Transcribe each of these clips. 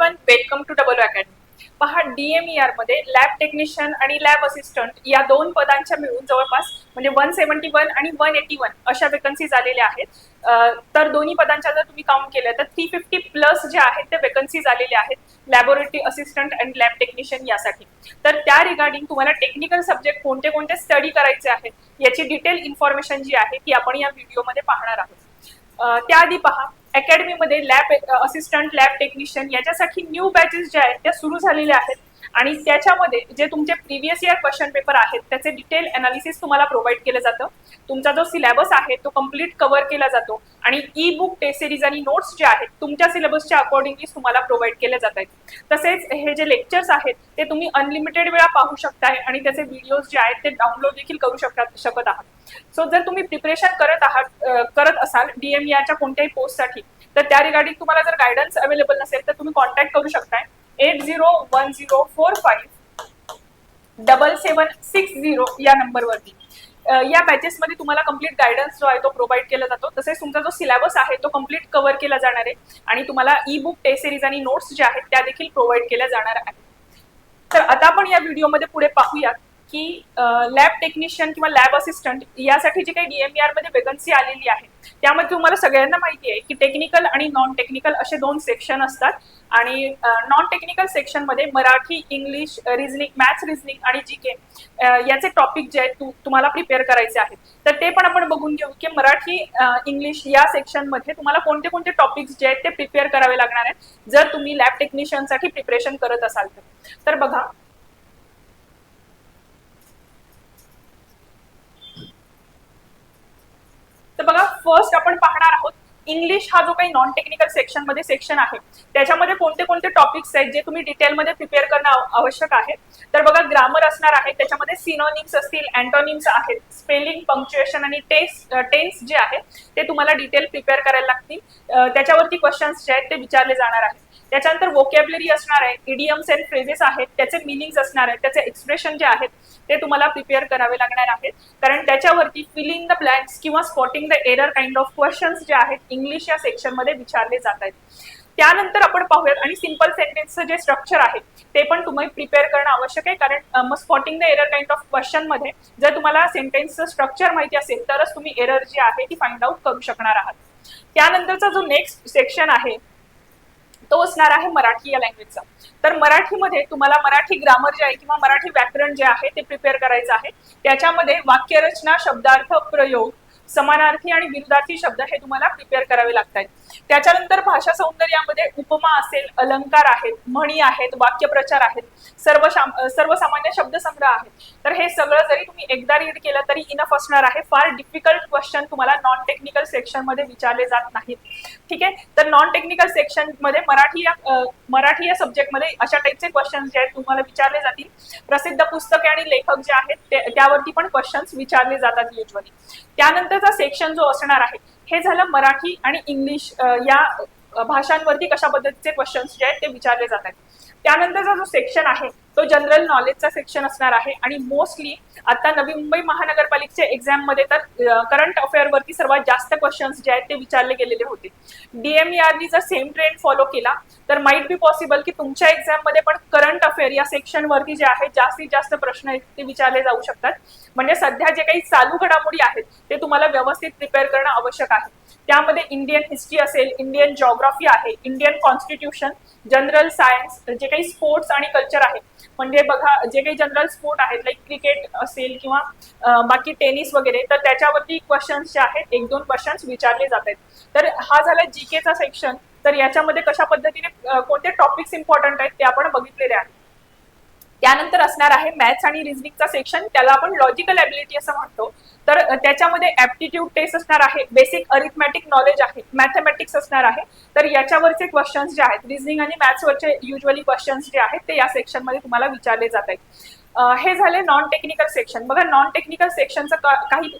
One welcome to double academy पहा डीएमईआरमध्ये lab technician आणि लॅब असिस्टंट या दोन पदांच्या मिळून जवळपास म्हणजे वन सेव्हन्टी वन आणि वन एटी वन अशा वेकन्सीज आलेल्या आहेत. तर दोन्ही पदांच्या जर तुम्ही काउंट केलं तर थ्री फिफ्टी प्लस जे आहेत ते वेकन्सीज आलेल्या आहेत laboratory assistant and lab technician यासाठी. तर त्या रिगार्डिंग तुम्हाला टेक्निकल सब्जेक्ट कोणते कोणते स्टडी करायचे आहेत याची डिटेल इन्फॉर्मेशन जी आहे ती आपण या व्हिडिओमध्ये पाहणार आहोत. त्याआधी पहा अकॅडमीमध्ये लॅब असिस्टंट लॅब टेक्निशियन याच्यासाठी न्यू बॅचेस ज्या आहेत त्या सुरू झालेल्या आहेत. आणि त्याच्यामध्ये जे तुमचे प्रिव्हियस इयर क्वेश्चन पेपर आहेत त्याचे डिटेल अनालिसिस तुम्हाला प्रोव्हाइड केलं जातं. तुमचा जो सिलेबस आहे तो कंप्लीट कव्हर केला जातो. आणि ई बुक टेस्ट सिरीज आणि नोट्स जे आहेत तुमच्या सिलेबसच्या अकॉर्डिंगली तुम्हाला प्रोव्हाइड केले जात आहेत. तसेच हे जे लेक्चर्स आहेत ते तुम्ही अनलिमिटेड वेळा पाहू शकताय आणि त्याचे व्हिडिओज जे आहेत ते डाउनलोड देखील करू शकतात शकत आहात. सो जर तुम्ही प्रिपरेशन करत आहात करत असाल डीएमईआरच्या कोणत्याही पोस्टसाठी तर त्या रिगार्डिंग तुम्हाला जर गायडन्स अवेलेबल नसेल तर तुम्ही कॉन्टॅक्ट करू शकताय. Eight zero one zero four five double seven six zero या नंबरवरती. या बॅचेसमध्ये तुम्हाला कंप्लीट गायडन्स जो आहे तो प्रोव्हाइड केला जातो. तसेच तुमचा जो सिलेबस आहे तो कंप्लीट कव्हर केला जाणार आहे. आणि तुम्हाला ई बुक टेस्ट सिरीज आणि नोट्स ज्या आहेत त्या देखील प्रोव्हाइड केल्या जाणार आहेत. तर आता आपण या व्हिडिओमध्ये पुढे पाहूयात. की लॅब टेक्निशियन किंवा लॅब असिस्टंट यासाठी जी काही डीएमईआरमध्ये वेकन्सी आलेली आहे त्यामध्ये तुम्हाला सगळ्यांना माहिती आहे की टेक्निकल आणि नॉन टेक्निकल असे दोन सेक्शन असतात. आणि नॉन टेक्निकल सेक्शनमध्ये Marathi English reasoning maths reasoning आणि जी के याचे टॉपिक जे आहेत तुम्हाला प्रिपेअर करायचे आहेत. तर ते पण आपण बघून घेऊ की मराठी इंग्लिश या सेक्शनमध्ये तुम्हाला कोणते कोणते टॉपिक्स जे आहेत ते प्रिपेअर करावे लागणार आहेत जर तुम्ही लॅब टेक्निशियनसाठी प्रिपरेशन करत असाल तर. तर बघा तर बघा फर्स्ट आपण पाहणार आहोत इंग्लिश हा जो काही नॉन टेक्निकल सेक्शनमध्ये सेक्शन आहे त्याच्यामध्ये कोणते कोणते टॉपिक्स आहेत जे तुम्ही डिटेलमध्ये प्रिपेअर करणं आवश्यक आहे. तर बघा ग्रामर असणार आहे त्याच्यामध्ये सिनोनिम्स असतील अँटोनिम्स आहेत स्पेलिंग पंक्च्युएशन आणि टेस्ट टेन्स जे आहे ते तुम्हाला डिटेल प्रिपेअर करायला लागतील. त्याच्यावरती क्वेश्चन्स जे आहेत ते विचारले जाणार आहेत. त्याच्यानंतर वोकॅबलरी असणार आहे इडियम्स अँड फ्रेजेस आहेत त्याचे मिनिंग्स असणार आहेत त्याचे एक्सप्रेशन जे आहेत ते तुम्हाला प्रिपेअर करावे लागणार आहेत. कारण त्याच्यावरती फिलिंग द ब्लँक्स किंवा spotting the error kind of questions जे आहेत इंग्लिश या सेक्शनमध्ये विचारले जात आहेत. त्यानंतर आपण पाहूयात आणि सिंपल सेंटेन्सचं जे स्ट्रक्चर आहे ते पण तुम्ही प्रिपेअर करणं आवश्यक आहे. कारण मग spotting the error kind of क्वेश्चनमध्ये जर तुम्हाला सेंटेन्सचं स्ट्रक्चर माहिती असेल तरच तुम्ही एरर जी आहे ती फाइंड आउट करू शकणार आहात. त्यानंतरचा जो नेक्स्ट सेक्शन आहे तो असणार आहे मराठी या लँग्वेजचा तर मराठीमध्ये तुम्हाला मराठी ग्रामर जे आहे किंवा मराठी व्याकरण जे आहे ते प्रिपेअर करायचं आहे. त्याच्यामध्ये वाक्यरचना शब्दार्थ प्रयोग समानार्थी आणि विरुद्धार्थी शब्द हे तुम्हाला प्रिपेअर करावे लागतात त्याच्यानंतर भाषा सौंदर्यामध्ये उपमा असेल अलंकार आहेत म्हणी आहेत वाक्यप्रचार आहेत सर्व सर्वसामान्य शब्दसंग्रह आहेत. तर हे सगळं जरी तुम्ही एकदा रीड केलं तरी इनफ असणार आहे. फार डिफिकल्ट क्वेश्चन तुम्हाला नॉन टेक्निकल सेक्शनमध्ये विचारले जात नाहीत. ठीक आहे? तर नॉन टेक्निकल सेक्शनमध्ये मराठी या मराठी या सब्जेक्टमध्ये अशा टाईपचे क्वेश्चन जे आहेत तुम्हाला विचारले जातील. प्रसिद्ध पुस्तके आणि लेखक जे आहेत ते- त्यावरती पण क्वेश्चन्स विचारले जातात युजली त्यानंतरचा सेक्शन जो असणार आहे हे झालं मराठी आणि इंग्लिश या भाषांवरती कशा पद्धतीचे क्वेश्चन्स जे आहेत ते विचारले जात आहेत. त्यानंतरचा जो सेक्शन आहे तो जनरल नॉलेजचा सेक्शन असणार आहे. आणि मोस्टली आता नवी मुंबई महानगरपालिकेच्या एक्झाममध्ये तर करंट अफेअर वरती सर्वात जास्त क्वेश्चन्स जे आहेत ते विचारले गेलेले होते. डीएमईआरनी जर सेम ट्रेंड फॉलो केला तर माइट बी पॉसिबल की तुमच्या एक्झाममध्ये पण करंट अफेअर या सेक्शन वरती जे आहे जास्तीत जास्त प्रश्न आहेत ते विचारले जाऊ शकतात. म्हणजे सध्या जे काही चालू घडामोडी आहेत ते तुम्हाला व्यवस्थित प्रिपेअर करणं आवश्यक आहे. त्यामध्ये इंडियन हिस्ट्री असेल इंडियन जॉग्राफी आहे इंडियन कॉन्स्टिट्यूशन जनरल सायन्स जे काही स्पोर्ट्स आणि कल्चर आहे म्हणजे बघा जे काही जनरल स्पोर्ट आहेत लाईक क्रिकेट असेल किंवा बाकी टेनिस वगैरे तर त्याच्यावरती क्वेश्चन्स जे आहेत एक दोन क्वेश्चन्स विचारले जात आहेत. तर हा झाला जीकेचा सेक्शन तर याच्यामध्ये कशा पद्धतीने कोणते टॉपिक्स इम्पॉर्टंट आहेत ते आपण बघितलेले आहेत. त्यानंतर असणार आहे मॅथ्स आणि रिझनिंगचा सेक्शन त्याला आपण लॉजिकल ॲबिलिटी असं म्हणतो. तर त्याच्यामध्ये ऍप्टिट्यूड टेस्ट असणार आहे बेसिक अरिथमॅटिक नॉलेज आहे मॅथमॅटिक्स असणार आहे. तर याच्यावरचे क्वेश्चन्स जे आहेत रिझनिंग आणि मॅथ्सवरचे युजली क्वेश्चन्स जे आहेत ते या सेक्शनमध्ये तुम्हाला विचारले जात आहेत. हे झाले नॉन टेक्निकल सेक्शन बघा नॉन टेक्निकल सेक्शनचं काही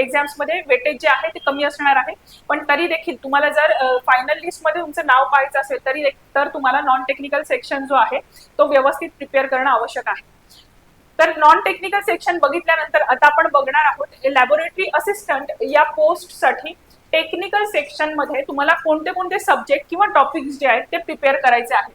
एक्झाम्समध्ये वेटेज जे आहे ते कमी असणार आहे. पण तरी देखील तुम्हाला जर फायनल लिस्टमध्ये तुमचं नाव पाहायचं असेल तरी तर तुम्हाला नॉन टेक्निकल सेक्शन जो आहे तो व्यवस्थित प्रिपेअर करणं आवश्यक आहे. तर नॉन टेक्निकल सेक्शन बघितल्यानंतर आता आपण बघणार आहोत लॅबोरेटरी असिस्टंट या पोस्टसाठी टेक्निकल सेक्शनमध्ये तुम्हाला कोणते कोणते सब्जेक्ट किंवा टॉपिक्स जे आहेत ते प्रिपेअर करायचे आहेत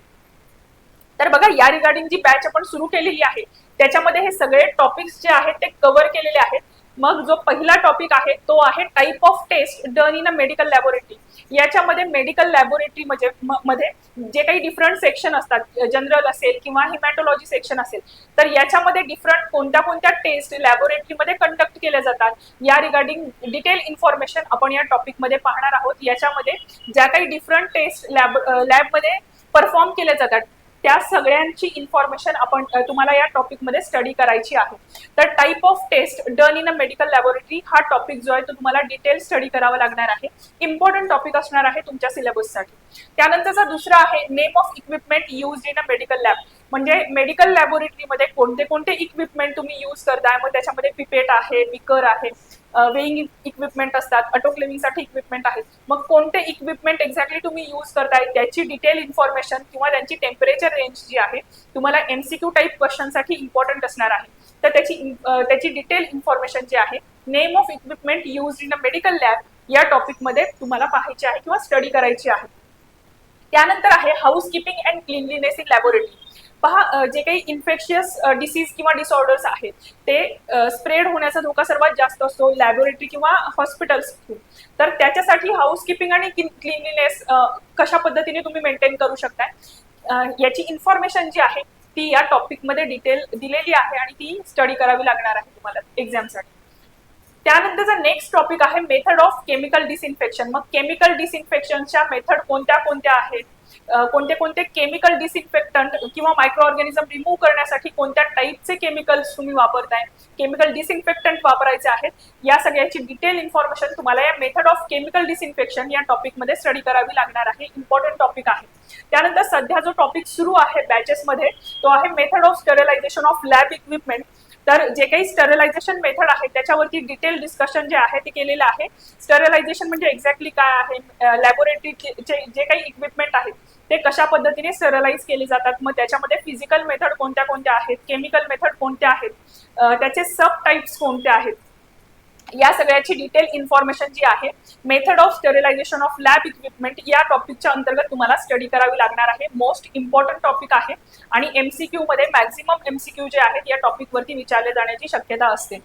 तर बघा या रिगार्डिंग जी बॅच आपण सुरू केलेली आहे त्याच्यामध्ये हे सगळे टॉपिक्स जे आहेत ते कव्हर केलेले आहेत. मग जो पहिला टॉपिक आहे तो आहे type of test done in a medical laboratory याच्यामध्ये मेडिकल लॅबोरेटरी म्हणजे मध्ये जे काही डिफरंट सेक्शन असतात जनरल असेल किंवा हिमॅटोलॉजी सेक्शन असेल तर याच्यामध्ये डिफरंट कोणत्या कोणत्या टेस्ट लॅबोरेटरीमध्ये कंडक्ट केल्या जातात या रिगार्डिंग डिटेल इन्फॉर्मेशन आपण या टॉपिकमध्ये पाहणार आहोत. याच्यामध्ये ज्या काही डिफरंट टेस्ट लॅब लॅबमध्ये परफॉर्म केल्या जातात त्या सगळ्यांची इन्फॉर्मेशन आपण तुम्हाला या टॉपिकमध्ये स्टडी करायची आहे. तर type of test done in a medical laboratory हा टॉपिक जो आहे तो तुम्हाला डिटेल स्टडी करावा लागणार आहे. इम्पॉर्टंट टॉपिक असणार आहे तुमच्या सिलेबससाठी त्यानंतरचा दुसरा आहे name of equipment use in a medical lab म्हणजे मेडिकल लॅबोरेटरीमध्ये कोणते कोणते इक्विपमेंट तुम्ही यूज करताय मग त्याच्यामध्ये पिपेट आहे बिकर आहे. वेईंग इक्विपमेंट असतात ऑटोक्लेविंगसाठी इक्विपमेंट आहेत. मग कोणते इक्विपमेंट एक्झॅक्टली तुम्ही यूज करताय त्याची डिटेल इन्फॉर्मेशन किंवा त्यांची टेम्परेचर रेंज जी आहे तुम्हाला एमसीक्यू टाईप क्वेश्चनसाठी इम्पॉर्टंट असणार आहे. तर त्याची त्याची डिटेल इन्फॉर्मेशन जी आहे name of equipment use in a medical lab या टॉपिकमध्ये तुम्हाला पाहायची आहे किंवा स्टडी करायची आहे. त्यानंतर आहे housekeeping and cleanliness in laboratory पहा जे काही इन्फेक्शियस डिसीज किंवा डिसऑर्डर्स आहेत ते स्प्रेड होण्याचा धोका सर्वात जास्त असतो लॅबोरेटरी किंवा हॉस्पिटल्स थ्रू. तर त्याच्यासाठी हाऊसकीपिंग आणि क्लिनलीनेस कशा पद्धतीने तुम्ही मेंटेन करू शकताय? याची इन्फॉर्मेशन जी आहे ती या टॉपिकमध्ये डिटेल दिलेली आहे आणि ती स्टडी करावी लागणार आहे तुम्हाला एक्झामसाठी त्यानंतरचा नेक्स्ट टॉपिक आहे मेथड ऑफ केमिकल डिसइन्फेक्शन मग केमिकल डिसइन्फेक्शनच्या मेथड कोणत्या कोणत्या आहेत? कोणते कोणते केमिकल डिसइन्फेक्टंट किंवा मायक्रो ऑर्गॅनिझम रिमूव्ह करण्यासाठी कोणत्या टाईपचे केमिकल्स तुम्ही वापरताय? केमिकल डिसइन्फेक्टंट वापरायचे आहेत. या सगळ्याची डिटेल इन्फॉर्मेशन तुम्हाला या मेथड ऑफ केमिकल डिसइन्फेक्शन या टॉपिकमध्ये स्टडी करावी लागणार आहे. इम्पॉर्टंट टॉपिक आहे. त्यानंतर सध्या जो टॉपिक सुरू आहे बॅचेसमध्ये तो आहे method of sterilization of lab equipment तर जे काही स्टरलायझेशन मेथड आहे त्याच्यावरती डिटेल डिस्कशन जे आहे ते केलेलं आहे. स्टरलायझेशन म्हणजे एक्झॅक्टली काय आहे? लॅबोरेटरीचे जे काही इक्विपमेंट आहेत ते कशा पद्धतीने स्टरलाइज केले जातात? मग त्याच्यामध्ये फिजिकल मेथड कोणत्या कोणत्या आहेत? केमिकल मेथड कोणत्या आहेत? त्याचे सब टाईप्स कोणते आहेत? या सगळ्याची डिटेल इन्फॉर्मेशन जी आहे method of sterilization of lab equipment या टॉपिकच्या अंतर्गत तुम्हाला स्टडी करावी लागणार आहे. मोस्ट इम्पॉर्टंट टॉपिक आहे आणि एमसीक्यू मध्ये मॅक्झिमम एमसीक्यू जे आहेत या टॉपिक वरती विचारले जाण्याची शक्यता असते.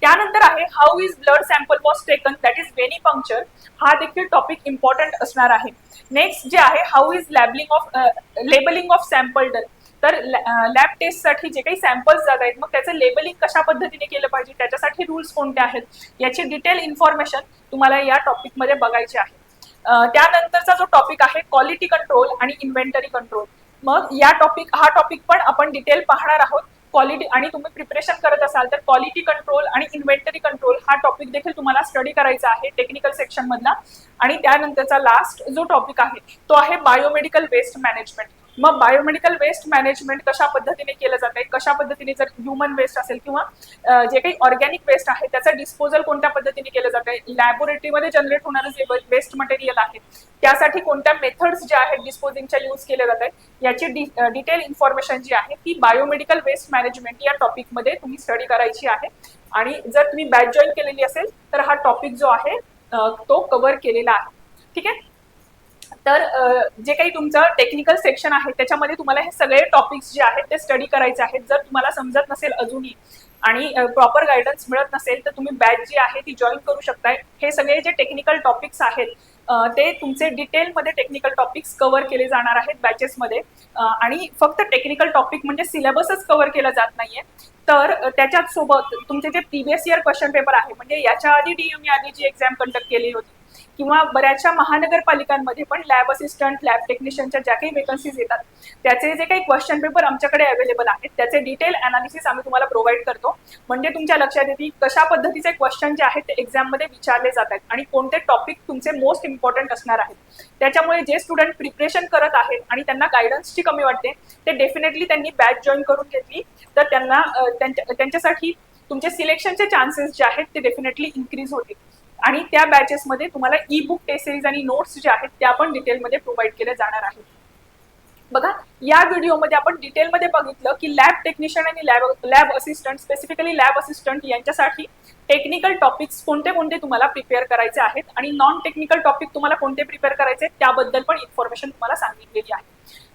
त्यानंतर आहे how is blood sample was taken that is venipuncture हा देखील टॉपिक इम्पॉर्टंट असणार आहे. नेक्स्ट जे आहे how is labelling of labelling of sample done तर लॅब टेस्टसाठी जे काही सॅम्पल्स जात आहेत मग त्याचं लेबलिंग कशा पद्धतीने केलं पाहिजे? त्याच्यासाठी रूल्स कोणते आहेत? याची डिटेल इन्फॉर्मेशन तुम्हाला या टॉपिकमध्ये बघायची आहे. त्यानंतरचा जो टॉपिक आहे क्वालिटी कंट्रोल आणि इन्व्हेंटरी कंट्रोल मग या टॉपिक हा टॉपिक पण आपण डिटेल पाहणार आहोत. क्वालिटी आणि तुम्ही प्रिपरेशन करत असाल तर क्वालिटी कंट्रोल आणि इन्व्हेंटरी कंट्रोल हा टॉपिक देखील तुम्हाला स्टडी करायचा आहे टेक्निकल सेक्शन मधला. आणि त्यानंतरचा लास्ट जो टॉपिक आहे तो आहे बायोमेडिकल वेस्ट मॅनेजमेंट मग बायोमेडिकल वेस्ट मॅनेजमेंट कशा पद्धतीने केलं जात आहे कशा पद्धतीने जर ह्युमन वेस्ट असेल किंवा जे काही ऑर्गॅनिक वेस्ट आहे त्याचं डिस्पोजल कोणत्या पद्धतीने केलं जात आहे लॅबोरेटरीमध्ये जनरेट होणारं जे वेस्ट मटेरियल आहे त्यासाठी कोणत्या मेथड्स ज्या आहेत डिस्पोजिंगच्या यूज केल्या जात आहेत याची डिटेल इन्फॉर्मेशन जी आहे ती बायोमेडिकल वेस्ट मॅनेजमेंट या टॉपिकमध्ये तुम्ही स्टडी करायची आहे. आणि जर तुम्ही बॅच जॉईन केलेली असेल तर हा टॉपिक जो आहे तो कव्हर केलेला आहे. ठीक आहे? तर जे काही तुमचं टेक्निकल सेक्शन आहे त्याच्यामध्ये तुम्हाला हे सगळे टॉपिक्स जे आहेत ते स्टडी करायचे आहेत. जर तुम्हाला समजत नसेल अजूनही आणि प्रॉपर गायडन्स मिळत नसेल तर तुम्ही बॅच जी आहे ती जॉईन करू शकताय. हे सगळे जे टेक्निकल टॉपिक्स आहेत ते तुमचे डिटेलमध्ये टेक्निकल टॉपिक्स कव्हर केले जाणार आहेत बॅचेसमध्ये आणि फक्त टेक्निकल टॉपिक म्हणजे सिलेबसच कव्हर केला जात नाहीये. तर अ, त्याच्याच सोबत तुमचे जे प्रिव्हियस इयर क्वेश्चन पेपर आहे म्हणजे याच्या आधी डीएमई आधी जी एक्झाम कंडक्ट केली होती किंवा बऱ्याचशा महानगरपालिकांमध्ये पण लॅब असिस्टंट लॅब टेक्निशियनच्या ज्या काही वेकन्सीज येतात त्याचे जे काही क्वेश्चन पेपर आमच्याकडे अवेलेबल आहेत त्याचे डिटेल अनालिसिस आम्ही तुम्हाला प्रोव्हाइड करतो. म्हणजे तुमच्या लक्षात येते कशा पद्धतीचे क्वेश्चन जे आहेत ते एक्झाममध्ये विचारले जात आहेत आणि कोणते टॉपिक तुमचे मोस्ट इम्पॉर्टंट असणार आहेत. त्याच्यामुळे जे स्टुडंट प्रिपरेशन करत आहेत आणि त्यांना गायडन्सची कमी वाटते ते डेफिनेटली त्यांनी बॅच जॉईन करून घेतली. तर त्यांना त्यांच्यासाठी तुमचे सिलेक्शनचे चान्सेस जे आहेत ते डेफिनेटली इन्क्रीज होतील. आणि त्या बॅचेसमध्ये तुम्हाला ई बुक टेस्ट सिरीज आणि नोट्स जे आहेत त्या पण डिटेलमध्ये प्रोव्हाइड केल्या जाणार आहेत. बघा या व्हिडिओमध्ये आपण डिटेलमध्ये बघितलं की लॅब टेक्निशियन आणि lab lab assistant specifically lab assistant यांच्यासाठी टेक्निकल टॉपिक्स कोणते कोणते तुम्हाला प्रिपेअर करायचे आहेत आणि नॉन टेक्निकल टॉपिक तुम्हाला कोणते प्रिपेअर करायचे त्याबद्दल पण इन्फॉर्मेशन तुम्हाला सांगितलेली आहे.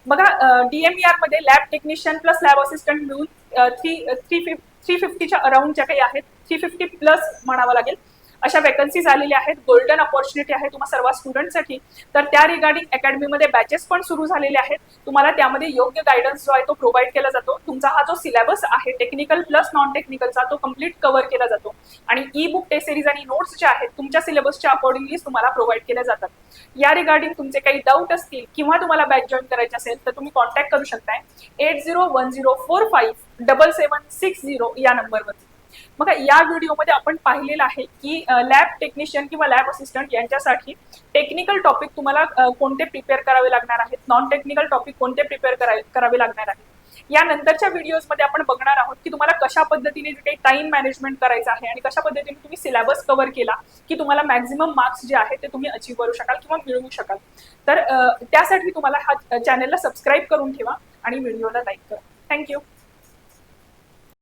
बघा डीएमईआरमध्ये lab technician plus lab assistant मिळून थ्री थ्री थ्री फिफ्टीच्या अराउंड ज्या काही आहेत थ्री फिफ्टी प्लस म्हणावं लागेल. अशा वॅकन्सी आलेल्या आहेत. गोल्डन ऑपॉर्च्युनिटी आहे तुम्हा सर्व स्टुडंटसाठी तर त्या रिगार्डिंग अकॅडमीमध्ये बॅचेस पण सुरू झालेले आहेत. तुम्हाला त्यामध्ये योग्य गायडन्स जो आहे तो प्रोव्हाइड केला जातो. तुमचा हा जो सिलेबस आहे टेक्निकल प्लस नॉन टेक्निकलचा तो कंप्लीट कव्हर केला जातो. आणि ई बुक टेस्ट सिरीज आणि नोट्स जे आहेत तुमच्या सिलेबसच्या अकॉर्डिंगली तुम्हाला प्रोव्हाइड केल्या जातात. या रिगार्डिंग तुमचे काही डाऊट असतील किंवा तुम्हाला बॅच जॉईन करायचे असेल तर तुम्ही कॉन्टॅक्ट करू शकताय. Eight zero one zero four five double seven six zero या नंबरवरती मग या व्हिडिओमध्ये आपण पाहिलेलं आहे की लॅब टेक्निशियन किंवा लॅब असिस्टंट यांच्यासाठी टेक्निकल टॉपिक तुम्हाला कोणते प्रिपेअर करावे लागणार आहेत? नॉन टेक्निकल टॉपिक कोणते प्रिपेअर करावे लागणार आहेत? या नंतरच्या व्हिडिओजमध्ये आपण बघणार आहोत की तुम्हाला कशा पद्धतीने जे काही टाइम मॅनेजमेंट करायचं आहे आणि कशा पद्धतीने तुम्ही सिलेबस कव्हर केला की तुम्हाला मॅक्झिमम मार्क्स जे आहेत ते तुम्ही अचीव करू शकाल किंवा मिळवू शकाल. तर त्यासाठी तुम्हाला हा चॅनलला सबस्क्राईब करून ठेवा आणि व्हिडिओला लाईक करा. थँक्यू